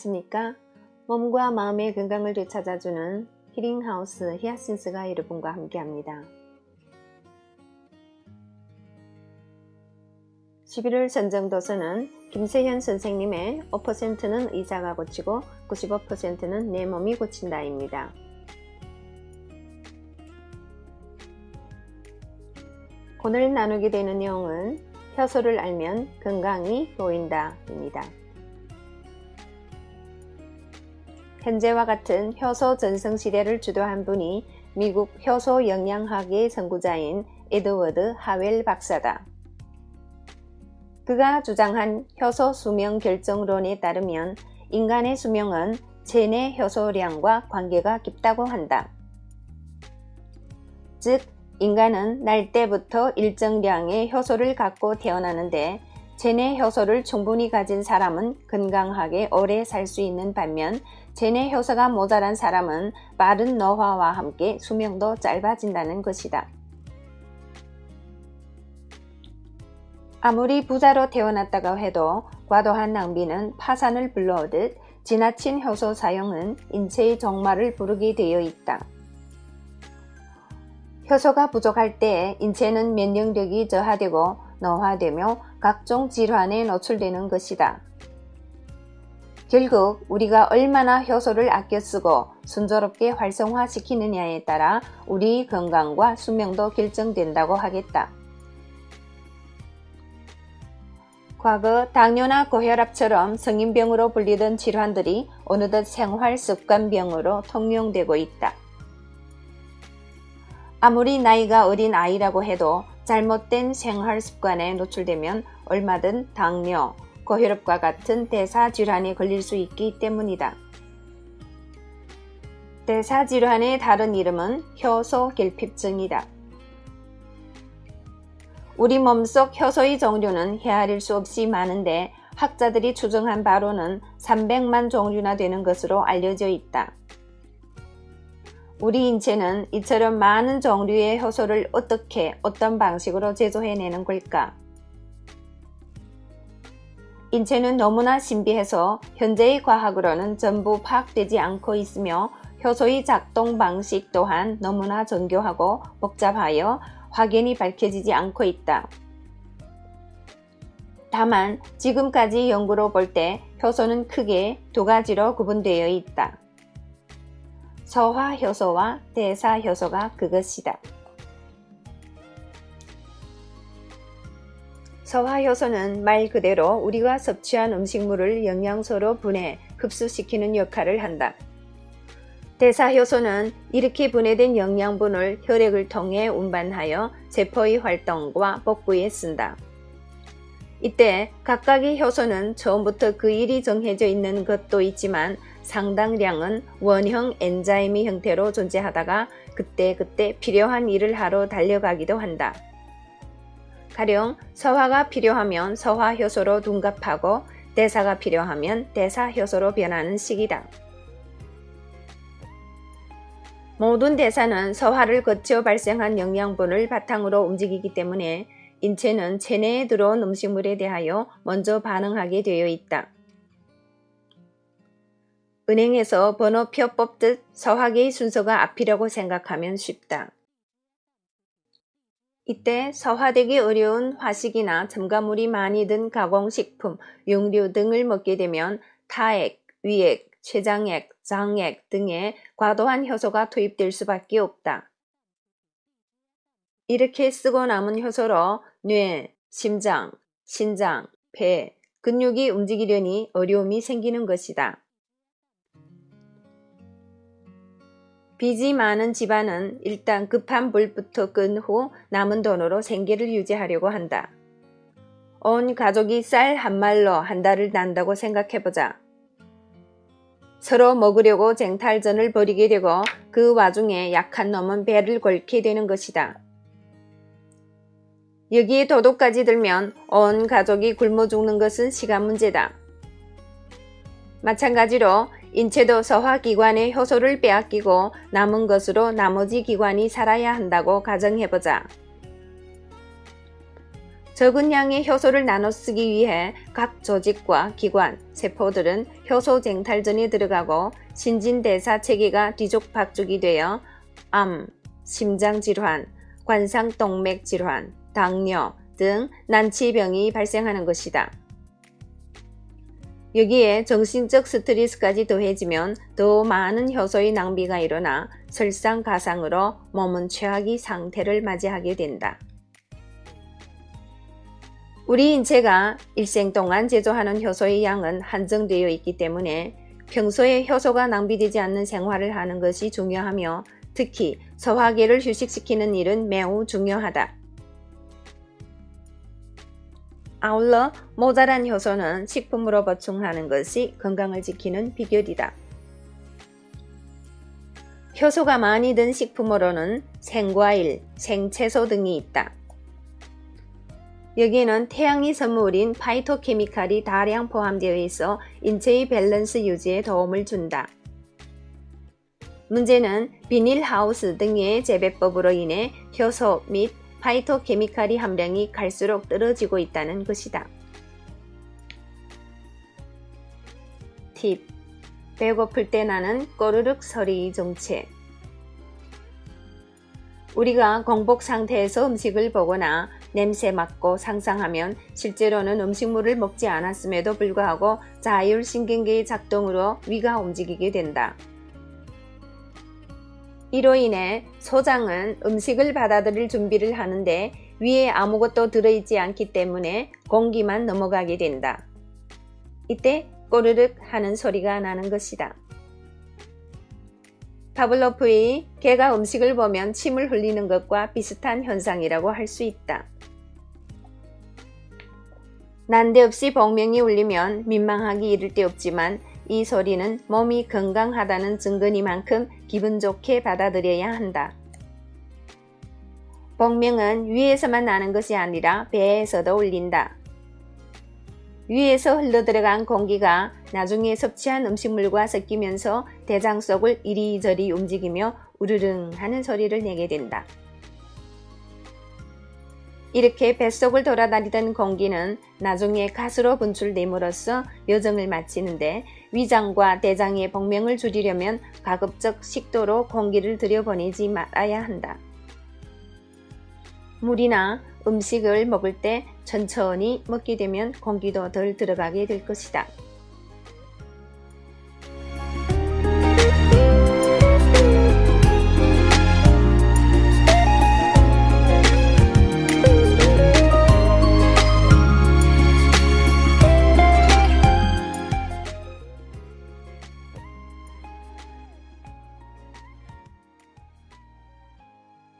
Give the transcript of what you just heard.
안녕하십니까? 몸과 마음의 건강을 되찾아주는 히링하우스 히아신스가 여러분과 함께합니다. 11월 선정도서는 김세현 선생님의 5%는 의사가 고치고 95%는 내 몸이 고친다입니다. 오늘 나누게 되는 내용은 효소를 알면 건강이 보인다입니다. 현재와 같은 효소 전성 시대를 주도한 분이 미국 효소 영양학의 선구자인 에드워드 하웰 박사다. 그가 주장한 효소 수명 결정론에 따르면 인간의 수명은 체내 효소량과 관계가 깊다고 한다. 즉, 인간은 날 때부터 일정량의 효소를 갖고 태어나는데 체내 효소를 충분히 가진 사람은 건강하게 오래 살 수 있는 반면 체내 효소가 모자란 사람은 빠른 노화와 함께 수명도 짧아진다는 것이다. 아무리 부자로 태어났다고 해도 과도한 낭비는 파산을 불러오듯 지나친 효소 사용은 인체의 종말을 부르게 되어 있다. 효소가 부족할 때 인체는 면역력이 저하되고 노화되며 각종 질환에 노출되는 것이다. 결국 우리가 얼마나 효소를 아껴 쓰고 순조롭게 활성화시키느냐에 따라 우리 건강과 수명도 결정된다고 하겠다. 과거 당뇨나 고혈압처럼 성인병으로 불리던 질환들이 어느덧 생활습관병으로 통용되고 있다. 아무리 나이가 어린 아이라고 해도 잘못된 생활 습관에 노출되면 얼마든 당뇨, 고혈압과 같은 대사질환에 걸릴 수 있기 때문이다. 대사질환의 다른 이름은 효소결핍증이다. 우리 몸속 효소의 종류는 헤아릴 수 없이 많은데 학자들이 추정한 바로는 300만 종류나 되는 것으로 알려져 있다. 우리 인체는 이처럼 많은 종류의 효소를 어떻게 어떤 방식으로 제조해내는 걸까? 인체는 너무나 신비해서 현재의 과학으로는 전부 파악되지 않고 있으며 효소의 작동 방식 또한 너무나 정교하고 복잡하여 확연히 밝혀지지 않고 있다. 다만 지금까지 연구로 볼 때 효소는 크게 두 가지로 구분되어 있다. 서화효소와 대사효소가 그것이다. 서화효소는 말 그대로 우리가 섭취한 음식물을 영양소로 분해, 흡수시키는 역할을 한다. 대사효소는 이렇게 분해된 영양분을 혈액을 통해 운반하여 세포의 활동과 복구에 쓴다. 이때 각각의 효소는 처음부터 그 일이 정해져 있는 것도 있지만 상당량은 원형 엔자임의 형태로 존재하다가 그때그때 필요한 일을 하러 달려가기도 한다. 가령 서화가 필요하면 서화효소로 둔갑하고 대사가 필요하면 대사효소로 변하는 시기다. 모든 대사는 서화를 거쳐 발생한 영양분을 바탕으로 움직이기 때문에 인체는 체내에 들어온 음식물에 대하여 먼저 반응하게 되어 있다. 은행에서 번호표 뽑듯 서화계의 순서가 앞이라고 생각하면 쉽다. 이때 서화되기 어려운 화식이나 첨가물이 많이 든 가공식품, 용류 등을 먹게 되면 타액, 위액, 췌장액, 장액 등의 과도한 효소가 투입될 수밖에 없다. 이렇게 쓰고 남은 효소로 뇌, 심장, 신장, 폐, 근육이 움직이려니 어려움이 생기는 것이다. 빚이 많은 집안은 일단 급한 불부터 끈 후 남은 돈으로 생계를 유지하려고 한다. 온 가족이 쌀 한 말로 한 달을 난다고 생각해보자. 서로 먹으려고 쟁탈전을 벌이게 되고 그 와중에 약한 놈은 배를 걸게 되는 것이다. 여기에 도둑까지 들면 온 가족이 굶어 죽는 것은 시간 문제다. 마찬가지로 인체도 소화기관의 효소를 빼앗기고 남은 것으로 나머지 기관이 살아야 한다고 가정해보자. 적은 양의 효소를 나눠 쓰기 위해 각 조직과 기관, 세포들은 효소 쟁탈전에 들어가고 신진대사 체계가 뒤죽박죽이 되어 암, 심장질환, 관상동맥질환, 당뇨 등 난치병이 발생하는 것이다. 여기에 정신적 스트레스까지 더해지면 더 많은 효소의 낭비가 일어나 설상가상으로 몸은 최악의 상태를 맞이하게 된다. 우리 인체가 일생 동안 제조하는 효소의 양은 한정되어 있기 때문에 평소에 효소가 낭비되지 않는 생활을 하는 것이 중요하며 특히 소화기를 휴식시키는 일은 매우 중요하다. 아울러 모자란 효소는 식품으로 보충하는 것이 건강을 지키는 비결이다. 효소가 많이 든 식품으로는 생과일, 생채소 등이 있다. 여기에는 태양의 선물인 파이토케미칼이 다량 포함되어 있어 인체의 밸런스 유지에 도움을 준다. 문제는 비닐하우스 등의 재배법으로 인해 효소 및 파이토케미칼이 함량이 갈수록 떨어지고 있다는 것이다. 팁 배고플 때 나는 꼬르륵 소리 정체 우리가 공복 상태에서 음식을 보거나 냄새 맡고 상상하면 실제로는 음식물을 먹지 않았음에도 불구하고 자율신경계의 작동으로 위가 움직이게 된다. 이로 인해 소장은 음식을 받아들일 준비를 하는데 위에 아무것도 들어있지 않기 때문에 공기만 넘어가게 된다. 이때 꼬르륵 하는 소리가 나는 것이다. 파블로프의 개가 음식을 보면 침을 흘리는 것과 비슷한 현상이라고 할 수 있다. 난데없이 복명이 울리면 민망하기 이를 데 없지만 이 소리는 몸이 건강하다는 증거니만큼 기분 좋게 받아들여야 한다. 복명은 위에서만 나는 것이 아니라 배에서도 울린다. 위에서 흘러들어간 공기가 나중에 섭취한 음식물과 섞이면서 대장 속을 이리저리 움직이며 우르릉 하는 소리를 내게 된다. 이렇게 뱃속을 돌아다니던 공기는 나중에 가스로 분출됨으로써 여정을 마치는데 위장과 대장의 복명을 줄이려면 가급적 식도로 공기를 들여보내지 말아야 한다. 물이나 음식을 먹을 때 천천히 먹게 되면 공기도 덜 들어가게 될 것이다.